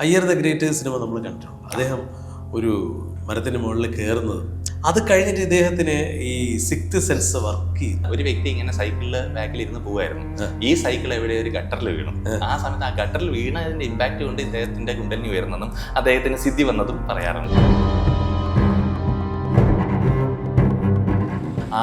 Iyer the great cinema നമ്മൾ കണ്ടിട്ടുണ്ട്. അദ്ദേഹം ഒരു മരത്തിന് മുകളിൽ കയറുന്നത്. അത് കഴിഞ്ഞിട്ട് ഇദ്ദേഹത്തിന് ഈ സിക്ത് സെൻസ് വർക്ക് ചെയ്തു. ഒരു വ്യക്തി ഇങ്ങനെ സൈക്കിളിൽ ബാക്കിൽ ഇരുന്ന് പോവായിരുന്നു ഈ സൈക്കിൾ എവിടെ? ഒരു ഗട്ടറിൽ വീണു. ആ. സമയത്ത് ആ ഗട്ടറിൽ വീണതിന്റെ ഇമ്പാക്ട് കൊണ്ട് ഇദ്ദേഹത്തിന്റെ കുണ്ടലിനി ഉയർന്നതും അദ്ദേഹത്തിന് സിദ്ധി വന്നതും പറയാറുണ്ട്.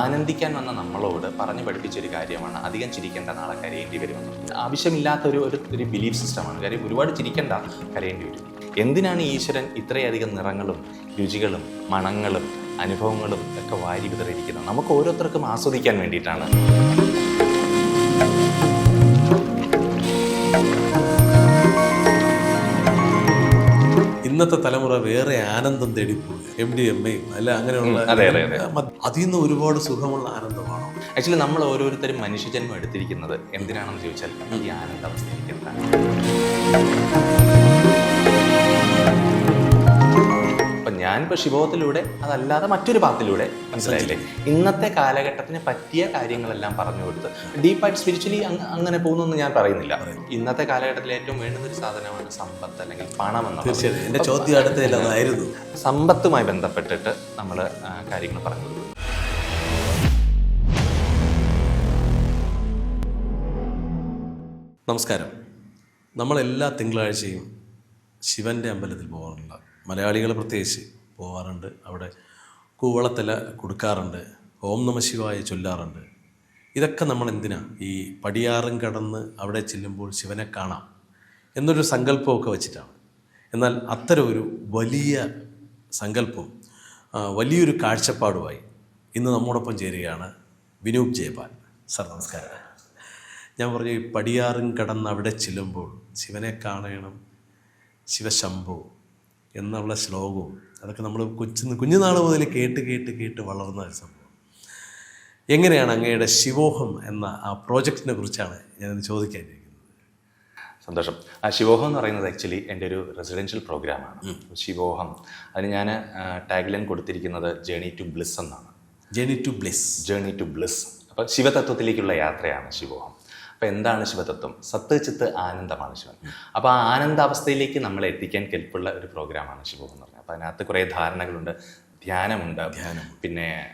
ആനന്ദിക്കാൻ വന്ന നമ്മളോട് പറഞ്ഞു പഠിപ്പിച്ചൊരു കാര്യമാണ് അധികം ചിരിക്കേണ്ട നാളെ കരയേണ്ടി വരുമെന്ന് ആവശ്യമില്ലാത്ത ഒരു ഒരു ബിലീഫ് സിസ്റ്റമാണ് കാര്യം ഒരുപാട് ചിരിക്കേണ്ട കരയേണ്ടി വരും. എന്തിനാണ് ഈശ്വരൻ ഇത്രയധികം നിറങ്ങളും രുചികളും മണങ്ങളും അനുഭവങ്ങളും ഒക്കെ വാരി വിതറിയിരിക്കുന്നത്? നമുക്ക് ഓരോരുത്തർക്കും ആസ്വദിക്കാൻ വേണ്ടിയിട്ടാണ്. ഇന്നത്തെ തലമുറ വേറെ ആനന്ദം തേടിപ്പോയി. എം ഡി എം എയും അല്ല അങ്ങനെയുള്ള അതെ, അതെ, അതെ. അതിൽ നിന്ന് ഒരുപാട് സുഖമുള്ള ആനന്ദമാണ്? ആക്ച്വലി നമ്മൾ ഓരോരുത്തരും മനുഷ്യജന്മം എടുത്തിരിക്കുന്നത് എന്തിനാണെന്ന് ചോദിച്ചാൽ ഈ ആനന്ദാവസ്ഥയിലേക്ക് എത്താൻ. ഞാനിപ്പോൾ ശിവത്തിലൂടെ അതല്ലാതെ മറ്റൊരു പാത്തിലൂടെ മനസ്സിലായില്ലേ? ഇന്നത്തെ കാലഘട്ടത്തിന് പറ്റിയ കാര്യങ്ങളെല്ലാം പറഞ്ഞു കൊടുത്ത് ഡീപ്പായിട്ട് സ്പിരിച്വലി അങ്ങനെ പോകുന്നൊന്നും ഞാൻ പറയുന്നില്ല. ഇന്നത്തെ കാലഘട്ടത്തിൽ ഏറ്റവും വേണ്ടുന്ന ഒരു സാധനമാണ് സമ്പത്ത് അല്ലെങ്കിൽ പണം എന്നുള്ളത്. തീർച്ചയായും എന്റെ ചോദ്യം അടുത്തതായിരുന്നു സമ്പത്തുമായി ബന്ധപ്പെട്ടിട്ട് നമ്മൾ കാര്യങ്ങൾ പറഞ്ഞു കൊടുക്കും നമസ്കാരം. നമ്മളെല്ലാ തിങ്കളാഴ്ചയും ശിവന്റെ അമ്പലത്തിൽ പോകാറുള്ള മലയാളികൾ പ്രത്യേകിച്ച്. പോകാറുണ്ട് അവിടെ കൂവളത്തില കൊടുക്കാറുണ്ട്. ഓം നമശിവായ ചൊല്ലാറുണ്ട്. ഇതൊക്കെ നമ്മൾ എന്തിനാ? ഈ പടിയാറും കടന്ന് അവിടെ ചെല്ലുമ്പോൾ ശിവനെ കാണാം എന്നൊരു സങ്കല്പമൊക്കെ വച്ചിട്ടാണ്. എന്നാൽ അത്തരം ഒരു വലിയ സങ്കല്പം വലിയൊരു കാഴ്ചപ്പാടുമായി ഇന്ന് നമ്മോടൊപ്പം ചേരുകയാണ് വിനൂപ് ജയപാൽ സർ. നമസ്കാരം. ഞാൻ പറഞ്ഞു ഈ പടിയാറും കടന്ന് അവിടെ ചെല്ലുമ്പോൾ ശിവനെ കാണണം ശിവശംഭു എന്നുള്ള ശ്ലോകവും അതൊക്കെ നമ്മൾ കൊച്ചു കുഞ്ഞുനാൾ മുതൽ കേട്ട് കേട്ട് കേട്ട് വളർന്ന ഒരു സംഭവം. എങ്ങനെയാണ് അങ്ങയുടെ ശിവോഹം എന്ന ആ പ്രോജക്റ്റിനെ കുറിച്ചാണ് ഞാനത് ചോദിക്കാനിരിക്കുന്നത്? സന്തോഷം. ആ ശിവോഹം എന്ന് പറയുന്നത് ആക്ച്വലി എന്റെ ഒരു റെസിഡൻഷ്യൽ പ്രോഗ്രാമാണ്. ശിവോഹം അതിന് ഞാൻ ടാഗ്ലൈൻ കൊടുത്തിരിക്കുന്നത് ജേണി ടു ബ്ലിസ് എന്നാണ്. Journey to bliss journey to bliss അപ്പോൾ ശിവതത്വത്തിലേക്കുള്ള യാത്രയാണ് ശിവോഹം. അപ്പോൾ എന്താണ് ശിവതത്വം? സത്ത് ചിത്ത് ആനന്ദമാണ് ശിവൻ. അപ്പോൾ ആ ആനന്ദാവസ്ഥയിലേക്ക് നമ്മളെ എത്തിക്കാൻ കെൽപ്പുള്ള ഒരു പ്രോഗ്രാമാണ് ശിവോഹം എന്ന് പറഞ്ഞത് അപ്പോൾ അതിനകത്ത് കുറേ ധാരണകളുണ്ട്. ധ്യാനമുണ്ട്. ധ്യാനം പിന്നെ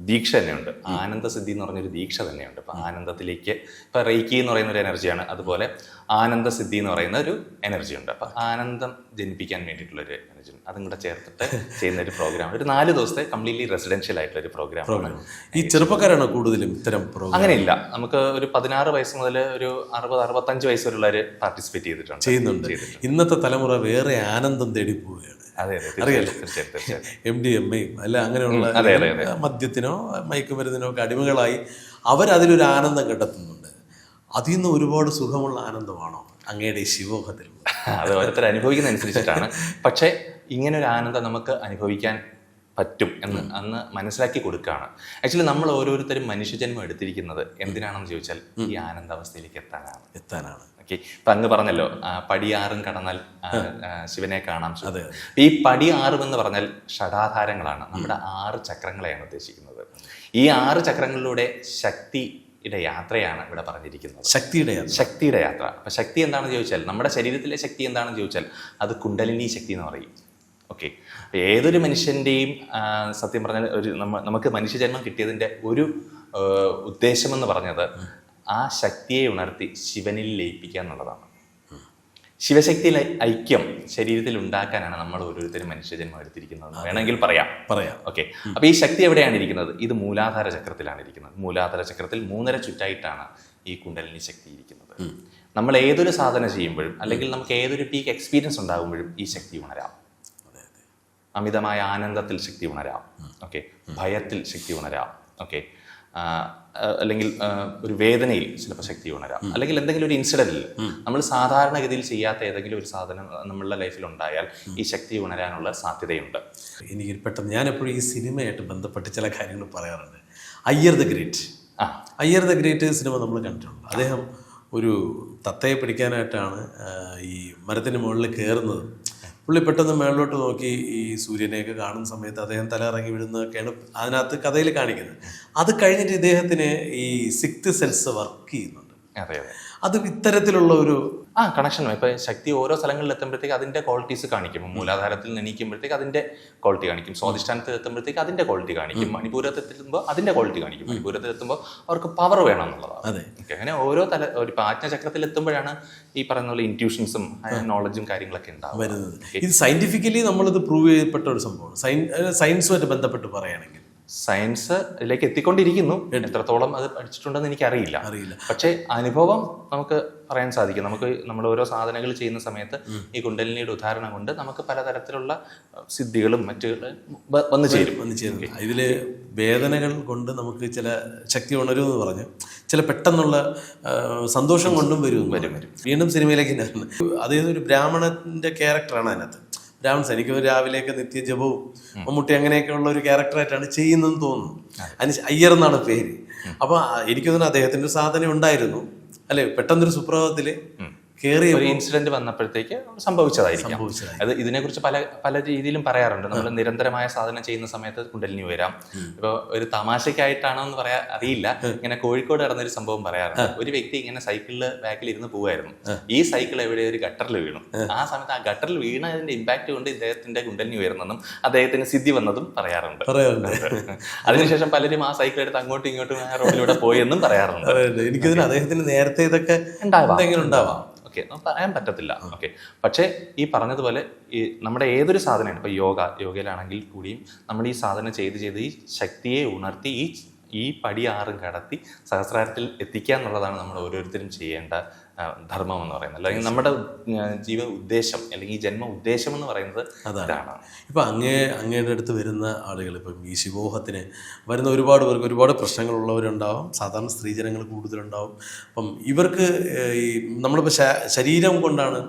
ദീക്ഷ തന്നെയുണ്ട്. ആനന്ദസിദ്ധി എന്ന് പറഞ്ഞൊരു ദീക്ഷ തന്നെയുണ്ട്. ഇപ്പം ആനന്ദത്തിലേക്ക് ഇപ്പം റേക്കി എന്ന് പറയുന്ന ഒരു എനർജിയാണ്. അതുപോലെ ആനന്ദസിദ്ധി എന്ന് പറയുന്ന ഒരു എനർജി ഉണ്ട്. അപ്പം ആനന്ദം ജനിപ്പിക്കാൻ വേണ്ടിയിട്ടുള്ള ഒരു എനർജി ഉണ്ട്. അതും കൂടെ ചേർത്തിട്ട് ചെയ്യുന്ന ഒരു പ്രോഗ്രാം. ഒരു നാല് ദിവസത്തെ കംപ്ലീറ്റ്ലി റെസിഡൻഷ്യൽ ആയിട്ടുള്ള ഒരു പ്രോഗ്രാം ഈ ചെറുപ്പക്കാരാണോ കൂടുതലും ഇത്തരം പ്രോഗ്രാം? അങ്ങനെയില്ല. നമുക്ക് ഒരു പതിനാറ് വയസ്സ് മുതൽ ഒരു അറുപത് അറുപത്തഞ്ച് വയസ്സ് വരെയുള്ളവർ പാർട്ടിസിപ്പേറ്റ് ചെയ്തിട്ടുണ്ട്. ചെയ്യുന്നുണ്ട്. ഇന്നത്തെ തലമുറ വേറെ ആനന്ദം തേടി പോവുകയാണ്. എം ഡി എം എയും അല്ല അങ്ങനെയുള്ള. മദ്യത്തിനോ മയക്കുമരുന്നിനോ ഒക്കെ അടിമകളായി അവരതിലൊരു ആനന്ദം കണ്ടെത്തുന്നുണ്ട്. അതിൽ നിന്ന് ഒരുപാട് സുഖമുള്ള ആനന്ദമാണോ അങ്ങയുടെ ഈ ശിവോഹത്തിൽ അത് ഓരോരുത്തർ അനുഭവിക്കുന്ന അനുസരിച്ചിട്ടാണ് പക്ഷേ ഇങ്ങനെ ഒരു ആനന്ദം നമുക്ക് അനുഭവിക്കാൻ പറ്റും എന്ന് അന്ന് മനസ്സിലാക്കി കൊടുക്കുകയാണ്. ആക്ച്വലി നമ്മൾ ഓരോരുത്തരും മനുഷ്യജന്മം എടുത്തിരിക്കുന്നത് എന്തിനാണെന്ന് ചോദിച്ചാൽ ഈ ആനന്ദാവസ്ഥയിലേക്ക് എത്താനാണ്. എത്താനാണ്. ഓക്കെ ഇപ്പൊ അങ്ങ് പറഞ്ഞല്ലോ പടിയാറും കടന്നാൽ ശിവനെ കാണാം. അതെ. ഈ പടിയാറും എന്ന് പറഞ്ഞാൽ ഷടാധാരങ്ങളാണ് നമ്മുടെ ആറ് ചക്രങ്ങളെയാണ് ഉദ്ദേശിക്കുന്നത്. ഈ ആറ് ചക്രങ്ങളിലൂടെ ശക്തി യുടെ യാത്രയാണ് ഇവിടെ പറഞ്ഞിരിക്കുന്നത്. ശക്തിയുടെ ശക്തിയുടെ യാത്ര. അപ്പൊ ശക്തി എന്താണെന്ന് ചോദിച്ചാൽ നമ്മുടെ ശരീരത്തിലെ ശക്തി എന്താണെന്ന് ചോദിച്ചാൽ അത് കുണ്ടലിനി ശക്തി എന്ന് പറയും. ഓക്കെ ഏതൊരു മനുഷ്യന്റെയും സത്യം പറഞ്ഞാൽ ഒരു നമ്മ നമുക്ക് മനുഷ്യജന്മം കിട്ടിയതിന്റെ ഒരു ഉദ്ദേശമെന്ന് പറഞ്ഞത് ആ ശക്തിയെ ഉണർത്തി ശിവനിൽ ലയിപ്പിക്കുക എന്നുള്ളതാണ്. ശിവശക്തിയിലെ ഐക്യം ശരീരത്തിൽ ഉണ്ടാക്കാനാണ് നമ്മൾ ഓരോരുത്തരും മനുഷ്യജന്മം എടുത്തിരിക്കുന്നത് വേണമെങ്കിൽ പറയാം. പറയാം. ഓക്കെ അപ്പൊ ഈ ശക്തി എവിടെയാണ് ഇരിക്കുന്നത്? ഇത് മൂലാധാര ചക്രത്തിലാണ് ഇരിക്കുന്നത്. മൂലാധാര ചക്രത്തിൽ മൂന്നര ചുറ്റായിട്ടാണ് ഈ കുണ്ടലിനി ശക്തി ഇരിക്കുന്നത്. നമ്മൾ ഏതൊരു സാധന ചെയ്യുമ്പോഴും അല്ലെങ്കിൽ നമുക്ക് ഏതൊരു പീക്ക് എക്സ്പീരിയൻസ് ഉണ്ടാകുമ്പോഴും ഈ ശക്തി ഉണരാം. അമിതമായ ആനന്ദത്തിൽ ശക്തി ഉണരാം. ഓക്കെ ഭയത്തിൽ ശക്തി ഉണരാം. ഓക്കെ അല്ലെങ്കിൽ ഒരു വേദനയിൽ ചിലപ്പോൾ ശക്തി ഉണരാം. അല്ലെങ്കിൽ എന്തെങ്കിലും ഒരു ഇൻസിഡന്റിൽ നമ്മൾ സാധാരണഗതിയിൽ ചെയ്യാത്ത ഏതെങ്കിലും ഒരു സാധനം നമ്മളുടെ ലൈഫിൽ ഉണ്ടായാൽ ഈ ശക്തി ഉണരാനുള്ള സാധ്യതയുണ്ട്. എനിക്ക് പെട്ടെന്ന് ഞാനെപ്പോഴും ഈ സിനിമയായിട്ട് ബന്ധപ്പെട്ട് ചില കാര്യങ്ങൾ പറയാറുണ്ട്. അയ്യർ ദ ഗ്രേറ്റ് ആ. അയ്യർ ദ ഗ്രേറ്റ് സിനിമ നമ്മൾ കണ്ടിട്ടുണ്ട്. അദ്ദേഹം ഒരു തത്തയെ പിടിക്കാനായിട്ടാണ് ഈ മരത്തിന് മുകളിൽ കയറുന്നത്. പുള്ളി പെട്ടെന്ന് മേളിലോട്ട് നോക്കി ഈ സൂര്യനെയൊക്കെ കാണുന്ന സമയത്ത് അദ്ദേഹം തല ഇറങ്ങി വിടുന്നതൊക്കെയാണ് അതിനകത്ത് കഥയിൽ കാണിക്കുന്നത്. അത് കഴിഞ്ഞിട്ട് ഇദ്ദേഹത്തിന് ഈ സിക്ത് സെൻസ് വർക്ക് ചെയ്യുന്നുണ്ട്. അതെ അതെ. അത് ഇത്തരത്തിലുള്ള ഒരു ആ കണക്ഷൻ ഇപ്പൊ ശക്തി ഓരോ സ്ഥലങ്ങളിൽ എത്തുമ്പോഴത്തേക്ക് അതിന്റെ ക്വാളിറ്റീസ് കാണിക്കും. മൂലാധാരത്തിൽ നിന്ന് അതിന്റെ അതിന്റെ ക്വാളിറ്റി കാണിക്കും. സ്വാധിഷ്ഠാനത്തിൽ എത്തുമ്പോഴത്തേക്ക് അതിന്റെ ക്വാളിറ്റി കാണിക്കും. മണിപൂരത്തിൽ എത്തുമ്പോൾ അതിന്റെ ക്വാളിറ്റി കാണിക്കും. മണിപൂരത്തിൽ എത്തുമ്പോൾ അവർക്ക് പവർ വേണം എന്നുള്ളതാണ് അതെ അങ്ങനെ ഓരോ തല ഒരു ആജ്ഞാചക്രത്തിൽ എത്തുമ്പോഴാണ് ഈ പറയുന്ന പോലെ ഇന്റ്യൂഷൻസും നോളജും കാര്യങ്ങളൊക്കെ ഉണ്ടാവും വരുന്നത്. ഇത് സയന്റിഫിക്കലി നമ്മളിത് പ്രൂവ് ചെയ്യപ്പെട്ട ഒരു സംഭവമാണ്. സയൻ സയൻസുമായിട്ട് ബന്ധപ്പെട്ട് പറയുകയാണെങ്കിൽ സയൻസ് ഇതിലേക്ക് എത്തിക്കൊണ്ടിരിക്കുന്നു. എത്രത്തോളം അത് പഠിച്ചിട്ടുണ്ടെന്ന് എനിക്ക് അറിയില്ല. പക്ഷേ അനുഭവം നമുക്ക് പറയാൻ സാധിക്കും. നമുക്ക് നമ്മൾ ഓരോ സാധനങ്ങൾ ചെയ്യുന്ന സമയത്ത് ഈ കുണ്ടലിനിയുടെ ഉദാഹരണം കൊണ്ട് നമുക്ക് പലതരത്തിലുള്ള സിദ്ധികളും മറ്റ് വന്നു ചേരും. വന്നു ചേരും. ഇതിൽ വേദനകൾ കൊണ്ട് നമുക്ക് ചില ശക്തി ഉണരുമെന്ന് പറഞ്ഞു. ചില പെട്ടെന്നുള്ള സന്തോഷം കൊണ്ടും വരും വരും വരും. വീണ്ടും സിനിമയിലേക്ക് അതായത് ഒരു ബ്രാഹ്മണന്റെ ക്യാരക്ടറാണ് അതിനകത്ത്. ബ്രാഹ്മൺസ് എനിക്ക് രാവിലെയൊക്കെ നിത്യജപവും മമ്മൂട്ടി അങ്ങനെയൊക്കെയുള്ള ഒരു ക്യാരക്ടറായിട്ടാണ് ചെയ്യുന്നതെന്ന് തോന്നുന്നു. അതിന് അയ്യർ എന്നാണ് പേര്. അപ്പൊ എനിക്ക് തോന്നുന്നു അദ്ദേഹത്തിന്റെ ഒരു സാധനം ഉണ്ടായിരുന്നു. അല്ലെ പെട്ടെന്നൊരു സുപ്രഭാതത്തിൽ കയറിയ ഒരു ഇൻസിഡന്റ് വന്നപ്പോഴത്തേക്ക് സംഭവിച്ചതായിരിക്കും. സംഭവിച്ചതായി. അത് ഇതിനെക്കുറിച്ച് പല പല രീതിയിലും പറയാറുണ്ട്. നമ്മൾ നിരന്തരമായ സാധനം ചെയ്യുന്ന സമയത്ത് കുണ്ടലിനി വരാം ഇപ്പോൾ ഒരു തമാശക്കായിട്ടാണോ എന്ന് പറയാ അറിയില്ല. ഇങ്ങനെ കോഴിക്കോട് നടന്നൊരു സംഭവം പറയാറുണ്ട്. ഒരു വ്യക്തി ഇങ്ങനെ സൈക്കിളിൽ ബാക്കിൽ ഇരുന്ന് പോവായിരുന്നു ഈ സൈക്കിൾ എവിടെ? ഒരു ഗട്ടറിൽ വീണു. ആ. സമയത്ത് ആ ഗട്ടറിൽ വീണതിന്റെ ഇമ്പാക്ട് കൊണ്ട് ഇദ്ദേഹത്തിന്റെ കുണ്ടലിനി ഉയർന്നെന്നും അദ്ദേഹത്തിന് സിദ്ധി വന്നതും പറയാറുണ്ട്. അതിനുശേഷം പലരും ആ സൈക്കിൾ എടുത്ത് അങ്ങോട്ടും ഇങ്ങോട്ടും റോഡിലൂടെ പോയെന്നും പറയാറുണ്ട്. എനിക്കതിന് അദ്ദേഹത്തിന് നേരത്തെ ഇതൊക്കെ ഉണ്ടാവാം. എന്തെങ്കിലും ഉണ്ടാവാം. ഓക്കെ പറയാൻ പറ്റത്തില്ല. ഓക്കെ. പക്ഷേ ഈ പറഞ്ഞതുപോലെ ഈ നമ്മുടെ ഏതൊരു സാധനമാണ് ഇപ്പോൾ യോഗ യോഗയിലാണെങ്കിൽ കൂടിയും നമ്മൾ ഈ സാധനം ചെയ്ത് ചെയ്ത് ഈ ശക്തിയെ ഉണർത്തി ഈ ഈ പടി ആറും കടത്തി സഹസ്രാരത്തിൽ എത്തിക്കുക എന്നുള്ളതാണ് നമ്മൾ ഓരോരുത്തരും ചെയ്യേണ്ട ധർമ്മം എന്ന് പറയുന്നത്. അല്ലെങ്കിൽ നമ്മുടെ ജീവ ഉദ്ദേശം അല്ലെങ്കിൽ ഈ ജന്മ ഉദ്ദേശം എന്ന് പറയുന്നത് അതാണ്. ഇപ്പം അങ്ങേ അങ്ങയുടെ അടുത്ത് വരുന്ന ആളുകൾ ഇപ്പം ഈ ശിവോഹത്തിന് വരുന്ന ഒരുപാട് പേർക്ക് ഒരുപാട് പ്രശ്നങ്ങളുള്ളവരുണ്ടാവും. സാധാരണ സ്ത്രീജനങ്ങൾ കൂടുതലുണ്ടാവും. അപ്പം ഇവർക്ക് ഈ നമ്മളിപ്പോൾ ശരീരം കൊണ്ടാണ്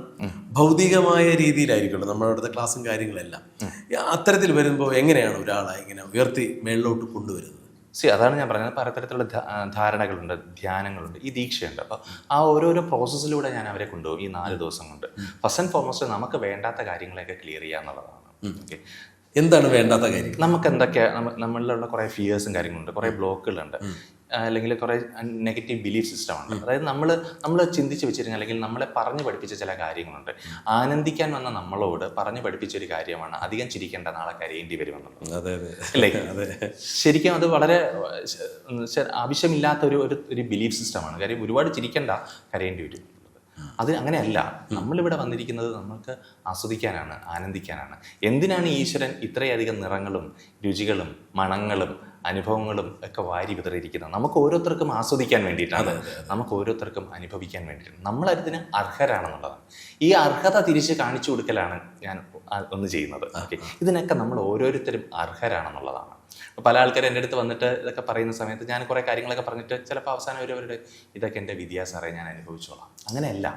ഭൗതികമായ രീതിയിലായിരിക്കുമല്ലോ നമ്മുടെ അടുത്ത ക്ലാസ്സും കാര്യങ്ങളെല്ലാം. അത്തരത്തിൽ വരുമ്പോൾ എങ്ങനെയാണ് ഒരാളെ ഇങ്ങനെ ഉയർത്തി മേളിലോട്ട് കൊണ്ടുവരുന്നത്? സി അതാണ് ഞാൻ പറഞ്ഞത്. പലതരത്തിലുള്ള ധാരണകളുണ്ട് ധ്യാനങ്ങളുണ്ട് ഈ ദീക്ഷയുണ്ട്. അപ്പോൾ ആ ഓരോരോ പ്രോസസ്സിലൂടെ ഞാൻ അവരെ കൊണ്ടുപോകും ഈ നാല് ദിവസം കൊണ്ട്. ഫസ്റ്റ് ആൻഡ് ഫോർമോസ്റ്റ് നമുക്ക് വേണ്ടാത്ത കാര്യങ്ങളെയൊക്കെ ക്ലിയർ ചെയ്യുക എന്നുള്ളതാണ് ഓക്കെ എന്താണ് വേണ്ടാത്ത കാര്യം? നമുക്ക് എന്തൊക്കെ നമ്മളിലുള്ള കുറേ ഫിയേഴ്സും കാര്യങ്ങളുണ്ട് കുറേ ബ്ലോക്കുകളുണ്ട്. അല്ലെങ്കിൽ കുറേ നെഗറ്റീവ് ബിലീഫ് സിസ്റ്റമാണ് അതായത് നമ്മൾ നമ്മൾ ചിന്തിച്ച് വെച്ചിരുന്ന അല്ലെങ്കിൽ നമ്മളെ പറഞ്ഞു പഠിപ്പിച്ച ചില കാര്യങ്ങളുണ്ട്. ആനന്ദിക്കാൻ വന്ന നമ്മളോട് പറഞ്ഞു പഠിപ്പിച്ച ഒരു കാര്യമാണ് അധികം ചിരിക്കേണ്ട നാളെ കരയേണ്ടി വരുമെന്നുള്ളത്. അല്ലേ? ശരിക്കും അത് വളരെ ആവശ്യമില്ലാത്ത ഒരു ഒരു ഒരു ബിലീഫ് സിസ്റ്റമാണ് കാര്യം ഒരുപാട് ചിരിക്കേണ്ട കരയേണ്ടി വരും. അത് അങ്ങനെയല്ല. നമ്മളിവിടെ വന്നിരിക്കുന്നത് നമ്മൾക്ക് ആസ്വദിക്കാനാണ് ആനന്ദിക്കാനാണ്. എന്തിനാണ് ഈശ്വരൻ ഇത്രയധികം നിറങ്ങളും രുചികളും മണങ്ങളും അനുഭവങ്ങളും ഒക്കെ വാരി വിതറിയിരിക്കുന്നത്? നമുക്ക് ഓരോരുത്തർക്കും ആസ്വദിക്കാൻ വേണ്ടിയിട്ടാണ്. നമുക്ക് ഓരോരുത്തർക്കും അനുഭവിക്കാൻ വേണ്ടിയിട്ടാണ്. നമ്മളതിന് അർഹരാണെന്നുള്ളതാണ്. ഈ അർഹത തിരിച്ച് കാണിച്ചു കൊടുക്കലാണ് ഞാൻ ഒന്ന് ചെയ്യുന്നത്. ഓക്കെ. ഇതിനൊക്കെ നമ്മൾ ഓരോരുത്തരും അർഹരാണെന്നുള്ളതാണ്. പല ആൾക്കാർ എന്റെ അടുത്ത് വന്നിട്ട് ഇതൊക്കെ പറയുന്ന സമയത്ത് ഞാൻ കുറേ കാര്യങ്ങളൊക്കെ പറഞ്ഞിട്ട് ചിലപ്പോൾ അവസാനം ഒരു അവരുടെ ഇതൊക്കെ എന്റെ വിധിയാ സാറേ ഞാൻ അനുഭവിച്ചോളാം. അങ്ങനെയല്ല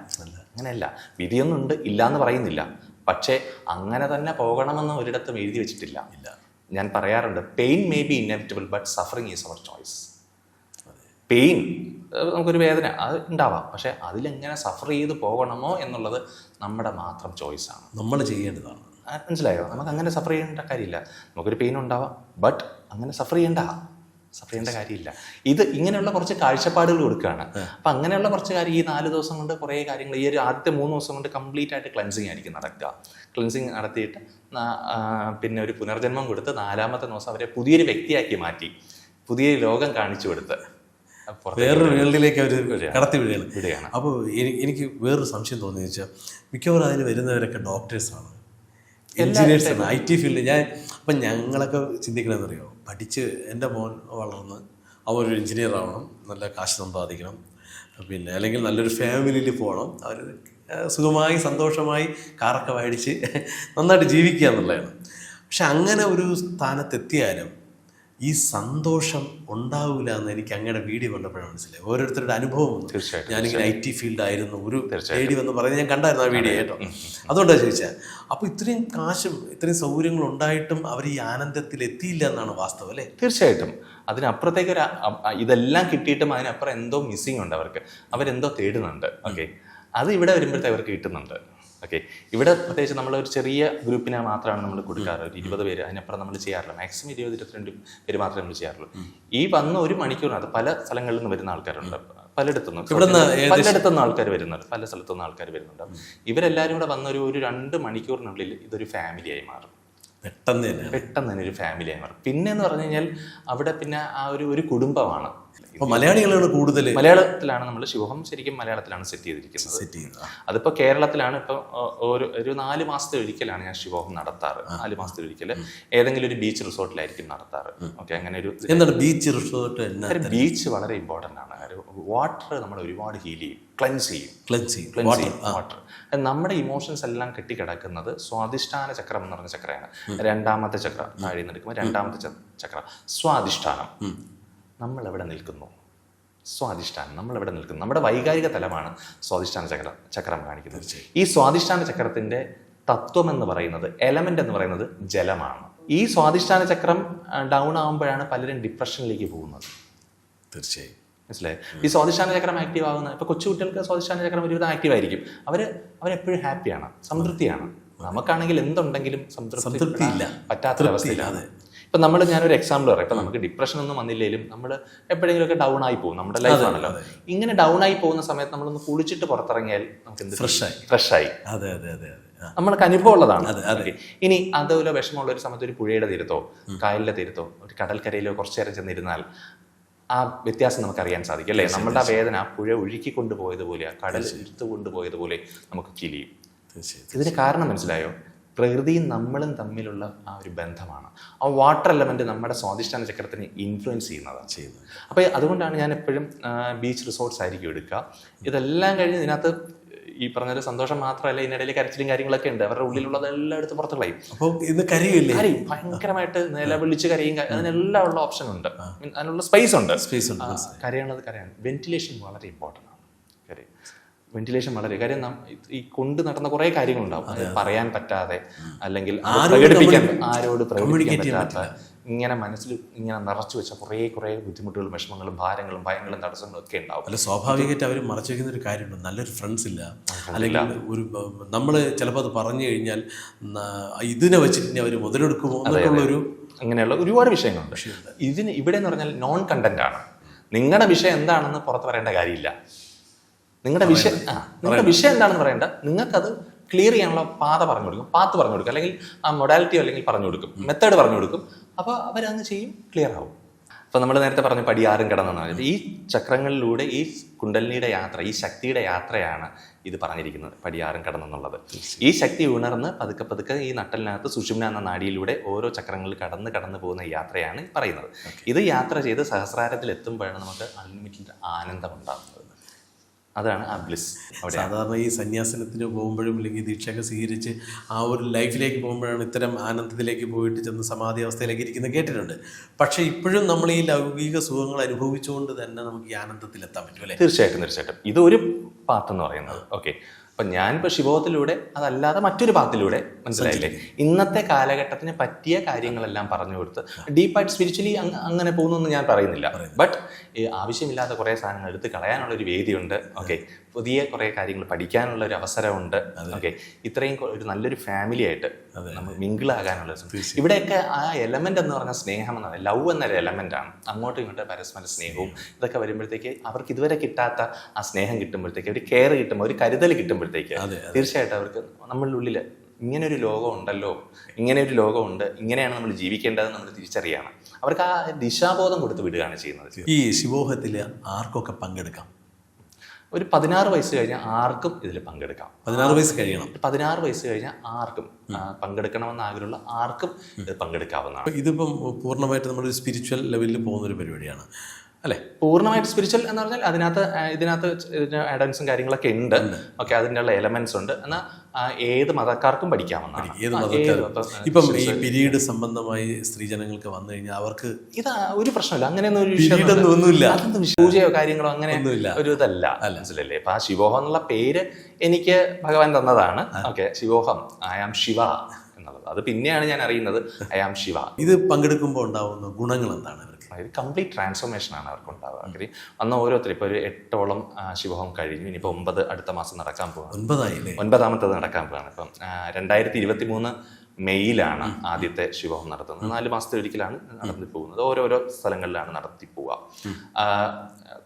അങ്ങനെയല്ല വിധിയൊന്നും ഉണ്ട് ഇല്ല എന്ന് പറയുന്നില്ല. പക്ഷേ അങ്ങനെ തന്നെ പോകണമെന്ന് ഒരിടത്തും എഴുതി വെച്ചിട്ടില്ല. ഇല്ല. ഞാൻ പറയാറുണ്ട് pain may be inevitable but suffering is our choice pain നമുക്കൊരു വേദന അത് ഉണ്ടാവാം. പക്ഷേ അതിലെങ്ങനെ സഫർ ചെയ്ത് പോകണമോ എന്നുള്ളത് നമ്മുടെ മാത്രം ചോയ്സാണ് നമ്മൾ ചെയ്യേണ്ടതാണ്. മനസ്സിലായോ? നമുക്ക് അങ്ങനെ സഫർ ചെയ്യേണ്ട കാര്യമില്ല. നമുക്കൊരു പെയിൻ ഉണ്ടാവാം. ബട്ട് അങ്ങനെ സഫർ ചെയ്യേണ്ട സഫർ ചെയ്യേണ്ട കാര്യമില്ല. ഇത് ഇങ്ങനെയുള്ള കുറച്ച് കാഴ്ചപ്പാടുകൾ കൊടുക്കുകയാണ്. അപ്പം അങ്ങനെയുള്ള കുറച്ച് കാര്യം ഈ നാല് ദിവസം കൊണ്ട് കുറേ കാര്യങ്ങൾ ഈ ഒരു ആദ്യത്തെ മൂന്ന് ദിവസം കൊണ്ട് കംപ്ലീറ്റ് ആയിട്ട് ക്ലൻസിങ് ആയിരിക്കും നടക്കുക. ക്ലൻസിങ് നടത്തിയിട്ട് പിന്നെ ഒരു പുനർജന്മം കൊടുത്ത് നാലാമത്തെ ദിവസം അവരെ പുതിയൊരു വ്യക്തിയാക്കി മാറ്റി. പുതിയൊരു ലോകം കാണിച്ചു കൊടുത്ത്. വേറൊരു വേൾഡിലേക്ക് അവർ കടത്തി വിടുകയാണ്. അപ്പോൾ എനിക്ക് വേറൊരു സംശയം തോന്നിയെന്ന് വെച്ചാൽ മിക്കവാറും അതിന് വരുന്നവരൊക്കെ ഡോക്ടേഴ്സാണ് എഞ്ചിനീയേഴ്സാണ് ഐ ടി ഫീൽഡ് ഞാൻ അപ്പം ഞങ്ങളൊക്കെ ചിന്തിക്കണമെന്നറിയോ പഠിച്ച് എന്റെ മോൻ വളർന്ന് ഒരു എഞ്ചിനീയർ ആവണം നല്ല കാശ് സമ്പാദിക്കണം പിന്നെ അല്ലെങ്കിൽ നല്ലൊരു ഫാമിലിയിൽ പോകണം. അവർ സുഖമായി സന്തോഷമായി കാറൊക്കെ മേടിച്ച് നന്നായിട്ട് ജീവിക്കുക എന്നുള്ളതാണ്. പക്ഷെ അങ്ങനെ ഒരു സ്ഥാനത്തെത്തിയാലും ഈ സന്തോഷം ഉണ്ടാവില്ല എന്ന് എനിക്ക് അങ്ങയുടെ വീഡിയോ കണ്ടപ്പോഴാണ് മനസ്സിലായി ഓരോരുത്തരുടെ അനുഭവം ഞാനിങ്ങനെ ഐ ടി ഫീൽഡ് ആയിരുന്നു ഒരു ലേഡി വന്ന് പറഞ്ഞ് ഞാൻ കണ്ടായിരുന്നു ആ വീഡിയോ കേട്ടോ. അതുകൊണ്ടാണ് ചോദിച്ചത് അപ്പോൾ ഇത്രയും കാശും ഇത്രയും സൗകര്യങ്ങൾ ഉണ്ടായിട്ടും അവർ ഈ ആനന്ദത്തിൽ എത്തിയില്ല എന്നാണ് വാസ്തവം അല്ലേ? തീർച്ചയായിട്ടും. അതിനപ്പുറത്തേക്ക് ഒരു ഇതെല്ലാം കിട്ടിയിട്ടും അതിനപ്പുറം എന്തോ മിസ്സിങ് ഉണ്ട് അവർക്ക്. അവരെന്തോ തേടുന്നുണ്ട്. ഓക്കെ അത് ഇവിടെ വരുമ്പോഴത്തേക്ക് അവർക്ക് കിട്ടുന്നുണ്ട്. ഓക്കെ ഇവിടെ പ്രത്യേകിച്ച് നമ്മൾ ഒരു ചെറിയ ഗ്രൂപ്പിനെ മാത്രമാണ് നമ്മൾ കൊടുക്കാറ്. ഒരു ഇരുപത് പേര്. അതിനപ്പുറം നമ്മൾ ചെയ്യാറില്ല. മാക്സിമം ഇരുപത് ഇരുപത്തിരണ്ട് പേര് മാത്രമേ നമ്മൾ ചെയ്യാറുള്ളൂ. ഈ വന്ന ഒരു മണിക്കൂറിനകത്ത് പല സ്ഥലങ്ങളിൽ നിന്ന് വരുന്ന ആൾക്കാരുണ്ട്. പലയിടത്തുനിന്നും. പലയിടത്തുനിന്ന് ആൾക്കാർ വരുന്നുണ്ട്. പല സ്ഥലത്തുനിന്ന് ആൾക്കാർ വരുന്നുണ്ട്. ഇവരെല്ലാവരും കൂടെ വന്ന ഒരു ഒരു രണ്ട് മണിക്കൂറിനുള്ളിൽ ഇതൊരു ഫാമിലിയായി മാറും. പെട്ടെന്ന് തന്നെ. പെട്ടെന്ന് തന്നെ ഒരു ഫാമിലിയായി മാറും. പിന്നെ എന്ന് പറഞ്ഞു കഴിഞ്ഞാൽ അവിടെ പിന്നെ ആ ഒരു ഒരു കുടുംബമാണ്. മലയാളികളാണ് കൂടുതൽ മലയാളത്തിലാണ് നമ്മൾ ശിവഹം ശരിക്കും മലയാളത്തിലാണ് സെറ്റ് ചെയ്തിരിക്കുന്നത്. സെറ്റ് ചെയ്യുന്നത്. അതിപ്പോ കേരളത്തിലാണ് ഇപ്പൊ ഒരു ഒരു നാല് മാസത്തെ ഒരിക്കലാണ് ഞാൻ ശിവഹം നടത്താറ്. നാല് മാസത്തെ ഒരിക്കൽ ഏതെങ്കിലും ഒരു ബീച്ച് റിസോർട്ടിലായിരിക്കും നടത്താറ്. ഓക്കെ അങ്ങനെ ഒരു എന്താണ് ബീച്ച് റിസോർട്ട് ബീച്ച് വളരെ ഇമ്പോർട്ടന്റ് ആണ്. വാട്ടർ നമ്മൾ ഒരുപാട് ഹീൽ ചെയ്യും ക്ലൻസ് ചെയ്യും. ക്ലൻസ് ചെയ്യും. ക്ലൻസ് വാട്ടർ ചെയ്യും വാട്ടർ നമ്മുടെ ഇമോഷൻസ് എല്ലാം കെട്ടിക്കിടക്കുന്നത് സ്വാധിഷ്ഠാന ചക്രം എന്ന് പറഞ്ഞ ചക്രയാണ്. രണ്ടാമത്തെ ചക്രം താഴെ നിന്ന് എടുക്കുമ്പോൾ രണ്ടാമത്തെ ചക്ര. സ്വാധിഷ്ഠാനം. നമ്മൾ എവിടെ നിൽക്കുന്നു? സ്വാധിഷ്ഠാനം നമ്മൾ എവിടെ നിൽക്കുന്നു? നമ്മുടെ വൈകാരിക തലമാണ് സ്വാധിഷ്ഠാന ചക്രം ചക്രം കാണിക്കുന്നത്. ഈ സ്വാധിഷ്ഠാന ചക്രത്തിന്റെ തത്വം എന്ന് പറയുന്നത് എലമെന്റ് എന്ന് പറയുന്നത് ജലമാണ്. ഈ സ്വാധിഷ്ഠാന ചക്രം ഡൗൺ ആകുമ്പോഴാണ് പലരും ഡിപ്രഷനിലേക്ക് പോകുന്നത്. തീർച്ചയായും. മനസ്സിലായി? ഈ സ്വാധിഷ്ഠാന ചക്രം ആക്റ്റീവ് ആകുന്ന ഇപ്പൊ കൊച്ചുകുട്ടികൾക്ക് സ്വാധിഷ്ഠാന ചക്രം ഒരുവിധം ആക്റ്റീവ് ആയിരിക്കും. അവർ അവരെപ്പോഴും ഹാപ്പിയാണ് സംതൃപ്തിയാണ്. നമുക്കാണെങ്കിൽ എന്തുണ്ടെങ്കിലും സംതൃപ്തി പറ്റാത്ത ഇല്ല. ഇപ്പൊ നമ്മൾ ഞാനൊരു എക്സാമ്പിൾ പറയാം. ഇപ്പൊ നമുക്ക് ഡിപ്രഷൻ ഒന്നും വന്നില്ലെങ്കിലും നമ്മൾ എപ്പോഴെങ്കിലും ഒക്കെ ഡൗൺ ആയി പോകും. നമ്മുടെ ലൈഫ് ആണല്ലോ. ഇങ്ങനെ ഡൗൺ ആയി പോകുന്ന സമയത്ത് നമ്മളൊന്ന് കുളിച്ചിട്ട് പുറത്തിറങ്ങിയാൽ നമുക്ക് എന്ത് ഫ്രഷായി ആയി. ഫ്രഷ് ആയി. അതെ അതെ അതെ. നമ്മൾക്ക് അനുഭവം ഉള്ളതാണ് അതെ, അതെ. ഇനി അതുപോലെ വിഷമമുള്ള ഒരു സമയത്ത് ഒരു പുഴയുടെ തീരത്തോ കായലിന്റെ തീരത്തോ ഒരു കടൽക്കരയിലോ കുറച്ചു നേരം ചെന്നിരുന്നാൽ ആ വ്യത്യാസം നമുക്ക് അറിയാൻ സാധിക്കും അല്ലേ? നമ്മളുടെ ആ വേദന പുഴ ഒഴുക്കി കൊണ്ടുപോയതുപോലെ ആ കടൽ എടുത്തു കൊണ്ടുപോയതുപോലെ നമുക്ക് ഫീൽ ചെയ്യും. ഇതിന് കാരണം മനസ്സിലായോ? പ്രകൃതിയും നമ്മളും തമ്മിലുള്ള ആ ഒരു ബന്ധമാണ്. ആ വാട്ടർ എലമെന്റ് നമ്മുടെ സ്വാധിഷ്ഠാന ചക്രത്തിനെ ഇൻഫ്ലുവൻസ് ചെയ്യുന്നതാണ് ചെയ്യുന്നത്. അപ്പോൾ അതുകൊണ്ടാണ് ഞാൻ എപ്പോഴും ബീച്ച് റിസോർട്ട്സ് ആയിരിക്കും എടുക്കുക. ഇതെല്ലാം കഴിഞ്ഞ് ഇതിനകത്ത് ഈ പറഞ്ഞൊരു സന്തോഷം മാത്രമല്ല ഇതിനിടയിൽ കരച്ചിലും കാര്യങ്ങളൊക്കെ ഉണ്ട്. അവരുടെ ഉള്ളിലുള്ളതെല്ലാം എടുത്ത് പുറത്ത് കളയും അപ്പോൾ ഇത് കരയില്ലേ കരയും. ഭയങ്കരമായിട്ട് നിലവിളിച്ച് കരയും. അതിനെല്ലാം ഉള്ള ഓപ്ഷൻ ഉണ്ട്. അതിനുള്ള സ്പേസ് ഉണ്ട്. സ്പേസ് ഉണ്ട്. കരയണത് കരയാണ്. വെന്റിലേഷൻ വളരെ ഇമ്പോർട്ടന്റ് വെന്റിലേഷൻ വളരെ കാര്യം നാം ഈ കൊണ്ട് നടന്ന കുറെ കാര്യങ്ങളുണ്ടാവും. അത് പറയാൻ പറ്റാതെ അല്ലെങ്കിൽ പ്രകടിപ്പിക്കാൻ ആരോട് പ്രകടിപ്പിക്കാൻ പറ്റാത്ത ഇങ്ങനെ മനസ്സിൽ ഇങ്ങനെ നിറച്ചു വെച്ച കുറേ കുറേ ബുദ്ധിമുട്ടുകളും വിഷമങ്ങളും ഭാരങ്ങളും ഭയങ്ങളും തടസ്സങ്ങളും ഒക്കെ ഉണ്ടാവും. അല്ല സ്വാഭാവികമായിട്ട് അവർ മറച്ചു വയ്ക്കുന്ന ഒരു കാര്യമുണ്ട്. നല്ലൊരു ഫ്രണ്ട്സ് ഇല്ല. അല്ലെങ്കിൽ ഒരു നമ്മൾ ചിലപ്പോൾ അത് പറഞ്ഞു കഴിഞ്ഞാൽ ഇതിനെ വെച്ചിട്ട് അവർ മുതലെടുക്കുമോ എന്നുള്ള ഒരു അങ്ങനെയുള്ള ഒരുപാട് വിഷയങ്ങളുണ്ട്. ഇതിന് ഇവിടെ എന്ന് പറഞ്ഞാൽ നോൺ കണ്ടന്റ് ആണ്. നിങ്ങളുടെ വിഷയം എന്താണെന്ന് പുറത്ത് പറയേണ്ട കാര്യമില്ല. നിങ്ങളുടെ വിഷയം ആ നിങ്ങളുടെ വിഷയം എന്താണെന്ന് പറയേണ്ട. നിങ്ങൾക്കത് ക്ലിയർ ചെയ്യാനുള്ള പാത പറഞ്ഞു കൊടുക്കും. പാത്ത് പറഞ്ഞു കൊടുക്കും. അല്ലെങ്കിൽ ആ മൊഡാലിറ്റി അല്ലെങ്കിൽ പറഞ്ഞു കൊടുക്കും. മെത്തേഡ് പറഞ്ഞു കൊടുക്കും. അപ്പോൾ അവരങ്ങ് ചെയ്യും ക്ലിയർ ആവും. അപ്പോൾ നമ്മൾ നേരത്തെ പറഞ്ഞ പടിയാറും കിടന്നു പറഞ്ഞത് ഈ ചക്രങ്ങളിലൂടെ ഈ കുണ്ടലിനിയുടെ യാത്ര ഈ ശക്തിയുടെ യാത്രയാണ് ഇത് പറഞ്ഞിരിക്കുന്നത്. പടിയാറും കടന്നെന്നുള്ളത്. ഈ ശക്തി ഉണർന്ന് പതുക്കെ പതുക്കെ ഈ നട്ടലിനകത്ത് സുഷുമ്ന എന്ന നാടിയിലൂടെ ഓരോ ചക്രങ്ങളിൽ കടന്ന് കടന്നു പോകുന്ന യാത്രയാണ് പറയുന്നത്. ഇത് യാത്ര ചെയ്ത് സഹസ്രാരത്തിൽ എത്തുമ്പോഴാണ് നമുക്ക് അൺലിമിറ്റഡ് ആനന്ദം ഉണ്ടാകുന്നത്. അതാണ് ആ ബ്ലിസ് സാധാരണ ഈ സന്യാസനത്തിന് പോകുമ്പോഴും അല്ലെങ്കിൽ ദീക്ഷയൊക്കെ സ്വീകരിച്ച് ആ ഒരു ലൈഫിലേക്ക് പോകുമ്പോഴാണ് ഇത്തരം ആനന്ദത്തിലേക്ക് പോയിട്ട് ചെന്ന് സമാധി അവസ്ഥയിലേക്ക് ഇരിക്കുന്നത് കേട്ടിട്ടുണ്ട്. പക്ഷേ ഇപ്പോഴും നമ്മൾ ഈ ലൗകിക സുഖങ്ങൾ അനുഭവിച്ചുകൊണ്ട് തന്നെ നമുക്ക് ഈ ആനന്ദത്തിലെത്താൻ പറ്റുമല്ലേ പറ്റും അല്ലേ? തീർച്ചയായിട്ടും തീർച്ചയായിട്ടും. ഇതൊരു പാത്ത് എന്ന് പറയുന്നത്. ഓക്കെ അപ്പൊ ഞാനിപ്പോ ശിവത്തിലൂടെ അതല്ലാതെ മറ്റൊരു പാത്തിലൂടെ മനസ്സിലായില്ലേ? ഇന്നത്തെ കാലഘട്ടത്തിന് പറ്റിയ കാര്യങ്ങളെല്ലാം പറഞ്ഞു കൊടുത്ത് ഡീപ്പായിട്ട് സ്പിരിച്വലി അങ്ങനെ പോകുന്നു ഞാൻ പറയുന്നില്ല. ബട്ട് ആവശ്യമില്ലാത്ത കുറേ സാധനങ്ങൾ എടുത്ത് കളയാനുള്ള ഒരു വേദിയുണ്ട്. ഓക്കെ പുതിയ കുറേ കാര്യങ്ങൾ പഠിക്കാനുള്ള ഒരു അവസരമുണ്ട് ഓക്കെ. ഇത്രയും ഒരു നല്ലൊരു ഫാമിലി ആയിട്ട് നമ്മൾ മിങ്കിളാകാനുള്ള ഇവിടെയൊക്കെ ആ എലമെന്റ് എന്ന് പറഞ്ഞ സ്നേഹം എന്നാണ്. ലവ് എന്നൊരു എലമെന്റ് ആണ്. അങ്ങോട്ടും ഇങ്ങോട്ടും പരസ്പര സ്നേഹവും ഇതൊക്കെ വരുമ്പോഴത്തേക്ക് അവർക്ക് ഇതുവരെ കിട്ടാത്ത ആ സ്നേഹം കിട്ടുമ്പോഴത്തേക്ക് ഒരു കെയർ കിട്ടുമ്പോൾ ഒരു കരുതൽ കിട്ടുമ്പോഴത്തേക്ക് തീർച്ചയായിട്ടും അവർക്ക് നമ്മളുടെ ഉള്ളിൽ ഇങ്ങനെ ഒരു ലോകം ഉണ്ടല്ലോ ഇങ്ങനെ ഒരു ലോകമുണ്ട് ഇങ്ങനെയാണ് നമ്മൾ ജീവിക്കേണ്ടത് നമ്മൾ തിരിച്ചറിയണം. അവർക്ക് ആ ദിശാബോധം കൊടുത്ത് വിടുകയാണ് ചെയ്യുന്നത്. ഈ ശിവോഹത്തിൽ ആർക്കൊക്കെ പങ്കെടുക്കാം? ഒരു പതിനാറ് വയസ്സ് കഴിഞ്ഞാൽ ആർക്കും ഇതിൽ പങ്കെടുക്കാം. പതിനാറ് വയസ്സ് കഴിയണം. പതിനാറ് വയസ്സ് കഴിഞ്ഞാൽ ആർക്കും പങ്കെടുക്കണമെന്ന് ആഗ്രഹമുള്ള ആർക്കും ഇത് പങ്കെടുക്കാവുന്നതാണ്. ഇതിപ്പം പൂർണമായിട്ട് നമ്മളൊരു സ്പിരിച്വൽ ലെവലിൽ പോകുന്ന ഒരു പരിപാടിയാണ്. അല്ലേ? പൂർണമായിട്ട് സ്പിരിച്വൽ എന്ന് പറഞ്ഞാൽ അതിനകത്ത് ഇതിനകത്ത് ഇതിന് ആഡൻസും കാര്യങ്ങളൊക്കെ ഉണ്ട്. ഓക്കെ അതിന്റെ ഉള്ള എലമെന്റ്സ് ഉണ്ട്. എന്നാൽ ഏത് മതക്കാർക്കും പഠിക്കാവുന്നതാണ്. ഏത് മതക്കാർ ഇപ്പം, ഈ പിരീഡ് സംബന്ധമായി സ്ത്രീജനങ്ങൾക്ക് വന്നു കഴിഞ്ഞാൽ അവർക്ക് ഇത് ഒരു പ്രശ്നമില്ല. അങ്ങനെയൊന്നും ഒരു Period വിഷയം ഒന്നുമില്ല. പൂജയോ കാര്യങ്ങളോ അങ്ങനെ ഒന്നുമില്ല. ഒരു ഇതല്ല. മനസ്സിലല്ലേ? ഇപ്പൊ ആ ശിവോഹം എന്നുള്ള പേര് എനിക്ക് ഭഗവാൻ തന്നതാണ്. Okay Shivoham I am Shiva എന്നുള്ളത്. അത് പിന്നെയാണ് ഞാൻ അറിയുന്നത് ഐ ആം ശിവ. ഇത് പങ്കെടുക്കുമ്പോൾ ഉണ്ടാവുന്ന ഗുണങ്ങൾ എന്താണ് അവർക്ക് കംപ്ലീറ്റ് ട്രാൻസ്ഫോർമേഷൻ ആണ് അവർക്ക് ഉണ്ടാവുക കാര്യം അന്ന് ഓരോരുത്തരും ഇപ്പോൾ ഒരു എട്ടോളം ശിവഹോം കഴിഞ്ഞു. ഇനിയിപ്പോൾ ഒമ്പത് അടുത്ത മാസം നടക്കാൻ പോവാണ്. ഒൻപതായില്ലേ ഒൻപതാമത്തത് നടക്കാൻ പോവാണ്. ഇപ്പം രണ്ടായിരത്തി ഇരുപത്തി മൂന്ന് മെയ്യിലാണ് ആദ്യത്തെ ശിവഹോം നടത്തുന്നത്. നാല് മാസത്തെ ഒരിക്കലാണ് നടത്തി പോകുന്നത്. ഓരോരോ സ്ഥലങ്ങളിലാണ് നടത്തി പോവുക.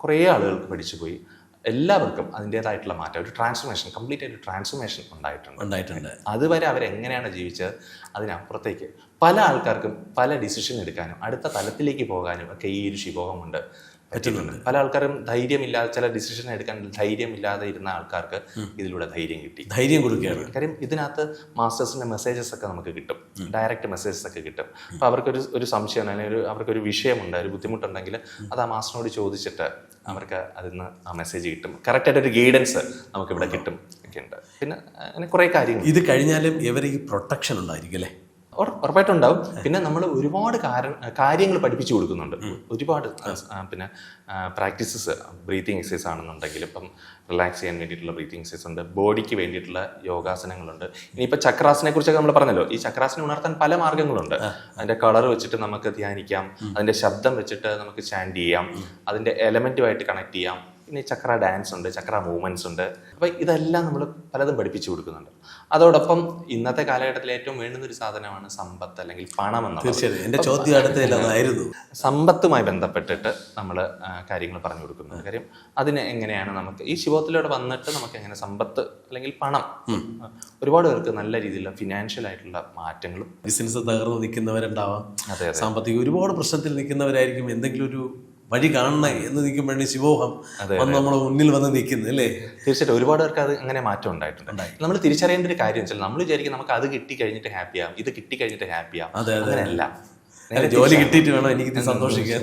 കുറേ ആളുകൾക്ക് പഠിച്ചുപോയി. എല്ലാവർക്കും അതിന്റെതായിട്ടുള്ള മാറ്റം. ഒരു ട്രാൻസ്ഫോർമേഷൻ കംപ്ലീറ്റ് ആയിട്ട് ട്രാൻസ്ഫോർമേഷൻ ഉണ്ടായിട്ടുണ്ട്. ഉണ്ടായിട്ടുണ്ട്. അതുവരെ അവരെങ്ങനെയാണ് ജീവിച്ചത് അതിനപ്പുറത്തേക്ക് പല ആൾക്കാർക്കും പല ഡിസിഷൻ എടുക്കാനും അടുത്ത തലത്തിലേക്ക് പോകാനും ഒക്കെ ഈ ഒരു ശിവോഹം കൊണ്ട് പറ്റുന്നുണ്ട്. പല ആൾക്കാരും ധൈര്യമില്ലാതെ ചില ഡിസിഷൻ എടുക്കാൻ ധൈര്യമില്ലാതെ ഇരുന്ന ആൾക്കാർക്ക് ഇതിലൂടെ ധൈര്യം കിട്ടി. ധൈര്യം കൊടുക്കുകയാണ്. കാര്യം ഇതിനകത്ത് മാസ്റ്റേഴ്സിന്റെ മെസ്സേജസ് ഒക്കെ നമുക്ക് കിട്ടും. ഡയറക്റ്റ് മെസ്സേജസ് ഒക്കെ കിട്ടും. അപ്പോൾ അവർക്കൊരു ഒരു സംശയം അല്ലെങ്കിൽ ഒരു അവർക്കൊരു വിഷയമുണ്ട് ഒരു ബുദ്ധിമുട്ടുണ്ടെങ്കിൽ അത് ആ മാസ്റ്ററിനോട് ചോദിച്ചിട്ട് അവർക്ക് അതിൽ നിന്ന് ആ മെസ്സേജ് കിട്ടും. കറക്റ്റായിട്ട് ഒരു ഗൈഡൻസ് നമുക്ക് ഇവിടെ കിട്ടും. ഒക്കെ ഉണ്ട്. പിന്നെ അങ്ങനെ കുറേ കാര്യങ്ങൾ. ഇത് കഴിഞ്ഞാലും ഇവർ ഈ പ്രൊട്ടക്ഷൻ ഉണ്ടായിരിക്കും അല്ലേ? ഉറപ്പായിട്ടും ഉണ്ടാവും പിന്നെ നമ്മൾ ഒരുപാട് കാര്യങ്ങൾ പഠിപ്പിച്ചു കൊടുക്കുന്നുണ്ട്. ഒരുപാട് പിന്നെ പ്രാക്ടീസസ് ബ്രീത്തിങ് എക്സസൈസ് ആണെന്നുണ്ടെങ്കിൽ ഇപ്പം റിലാക്സ് ചെയ്യാൻ വേണ്ടിയിട്ടുള്ള ബ്രീത്തിങ് എക്സസൈസ് ഉണ്ട്. ബോഡിക്ക് വേണ്ടിയിട്ടുള്ള യോഗാസനങ്ങളുണ്ട്. ഇനിയിപ്പോൾ ചക്രാസിനെ കുറിച്ചൊക്കെ നമ്മൾ പറഞ്ഞല്ലോ. ഈ ചക്രാസിനെ ഉണർത്താൻ പല മാർഗങ്ങളുണ്ട്. അതിന്റെ കളർ വെച്ചിട്ട് നമുക്ക് ധ്യാനിക്കാം. അതിന്റെ ശബ്ദം വെച്ചിട്ട് നമുക്ക് ചാൻഡ് ചെയ്യാം. അതിന്റെ എലമെന്റുമായിട്ട് കണക്ട് ചെയ്യാം. പിന്നെ ചക്ര ഡാൻസ് ഉണ്ട് ചക്ര മൂവ്മെന്റ്സ് ഉണ്ട്. അപ്പൊ ഇതെല്ലാം നമ്മൾ പലതും പഠിപ്പിച്ചു കൊടുക്കുന്നുണ്ട്. അതോടൊപ്പം ഇന്നത്തെ കാലഘട്ടത്തിൽ ഏറ്റവും വേണ്ടുന്ന ഒരു സാധനമാണ് സമ്പത്ത് അല്ലെങ്കിൽ പണം എന്നുള്ളത്. തീർച്ചയായും എന്റെ ചോദ്യം അടുത്തതിൽ സമ്പത്തുമായി ബന്ധപ്പെട്ടിട്ട് നമ്മൾ കാര്യങ്ങൾ പറഞ്ഞു കൊടുക്കുന്നത് കാര്യം. അതിന് എങ്ങനെയാണ് നമുക്ക് ഈ ശിവത്തിലൂടെ വന്നിട്ട് നമുക്ക് എങ്ങനെ സമ്പത്ത് അല്ലെങ്കിൽ പണം ഒരുപാട് പേർക്ക് നല്ല രീതിയിലുള്ള ഫിനാൻഷ്യൽ ആയിട്ടുള്ള മാറ്റങ്ങളും ബിസിനസ് തകർന്ന് നിൽക്കുന്നവരുണ്ടാവാം. അതെ സാമ്പത്തിക ഒരുപാട് പ്രശ്നത്തിൽ നിൽക്കുന്നവരായിരിക്കും എന്തെങ്കിലും ഒരു വഴി കാണണേ എന്ന് വേണ്ടി ശിവോഹം വന്ന് നമ്മുടെ മുന്നിൽ വന്ന് നിൽക്കുന്നത് അല്ലേ? തീർച്ചയായിട്ടും ഒരുപാട് പേർക്ക് അത് അങ്ങനെ മാറ്റം ഉണ്ടായിട്ടുണ്ട്. നമ്മൾ തിരിച്ചറിയേണ്ട ഒരു കാര്യം വെച്ചാൽ നമ്മൾ വിചാരിക്കും നമുക്ക് അത് കിട്ടി കഴിഞ്ഞിട്ട് ഹാപ്പി ആവും ഇത് കിട്ടി കഴിഞ്ഞിട്ട് ഹാപ്പി ആവും. അതെ. അങ്ങനെയല്ല. ജോലി കിട്ടിയിട്ട് വേണം എനിക്ക് സന്തോഷിക്കാൻ.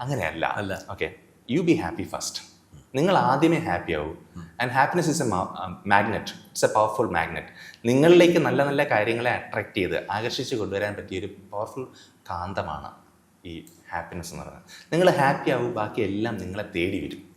അങ്ങനെയല്ല. അല്ല. Okay you be happy first നിങ്ങൾ ആദ്യമേ ഹാപ്പി ആവൂ. And happiness is a magnet it's a powerful magnet നിങ്ങളിലേക്ക് നല്ല നല്ല കാര്യങ്ങളെ അട്രാക്ട് ചെയ്ത് ആകർഷിച്ച് കൊണ്ടുവരാൻ പറ്റിയ ഒരു പവർഫുൾ കാന്തമാണ് ഈ ഹാപ്പിനെസ് എന്ന് പറയുന്നത്. നിങ്ങൾ ഹാപ്പി ആവും ബാക്കി എല്ലാം നിങ്ങളെ തേടി വരും.